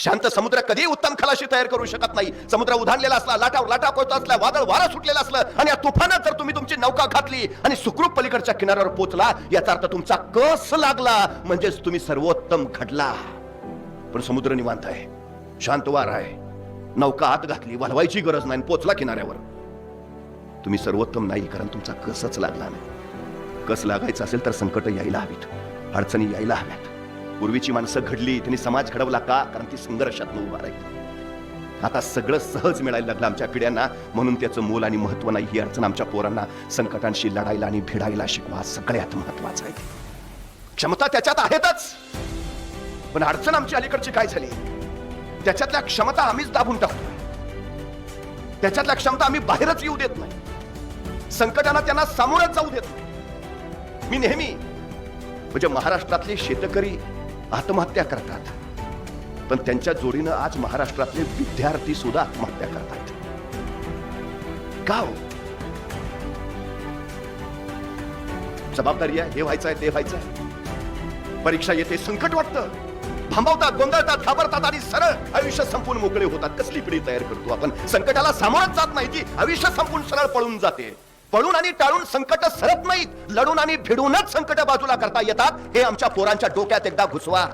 शांत समुद्र कधी उत्तम खलाशी तयार करू शकत नाही. समुद्र उधाणलेला असला लाटावर लाटा पळत असला वादळ वारा सुटलेला असलं आणि या तुफानात जर तुम्ही तुमची नौका घातली आणि सुखरूप पलीकडच्या किनाऱ्यावर पोहोचला याचा अर्थ तुमचा कस लागला म्हणजेच तुम्ही सर्वोत्तम घडला. पण समुद्र निवांत आहे. शांत वार आहे. नौका आत घातली वालवायची गरज नाही पोचला किनाऱ्यावर. तुम्ही सर्वोत्तम नाही कारण तुमचा कसच लागला नाही. कस लागायचा असेल तर संकट यायला हवीत. अडचणी यायला हव्यात. पूर्वीची माणसं घडली त्यांनी समाज घडवला का? कारण ती संघर्षात उभा राहिली. आता सगळं सहज मिळायला लागलं आमच्या पिढ्यांना. म्हणून त्याचं मोल आणि महत्त्व नाही ही अडचण आमच्या पोरांना संकटांशी लढायला आणि भिडायला शिकवा. सगळ्यात महत्वाचं आहे. क्षमता त्याच्यात आहेतच. पण अडचण आमची अलीकडची काय झाली? त्याच्यातल्या क्षमता आम्हीच दाबून टाकतो त्याच्यातल्या क्षमता आम्ही बाहेरच येऊ देत नाही. संकटांना त्यांना सामोरच जाऊ देत नाही. मी नेहमी म्हणजे महाराष्ट्रातले शेतकरी आत्महत्या करतात. पण त्यांच्या जोडीनं आज महाराष्ट्रातले विद्यार्थी सुद्धा आत्महत्या करतात. का हो? जबाबदारी आहे हे व्हायचं आहे ते व्हायचं आहे. परीक्षा येते संकट वाटतं. थांबवतात गोंधळतात घाबरतात आणि सरळ आयुष्य संपून मोकळे होतात. कसली पिढी तयार करतो आपण? संकटाला सामोरच जात नाही ती. आयुष्य संपून सरळ पळून जाते. पळून आणि टाळून संकट सरत नाहीत. लढून आणि भिडूनच संकट बाजूला करता येतात. हे आमच्या पोरांच्या डोक्यात एकदा घुसवा.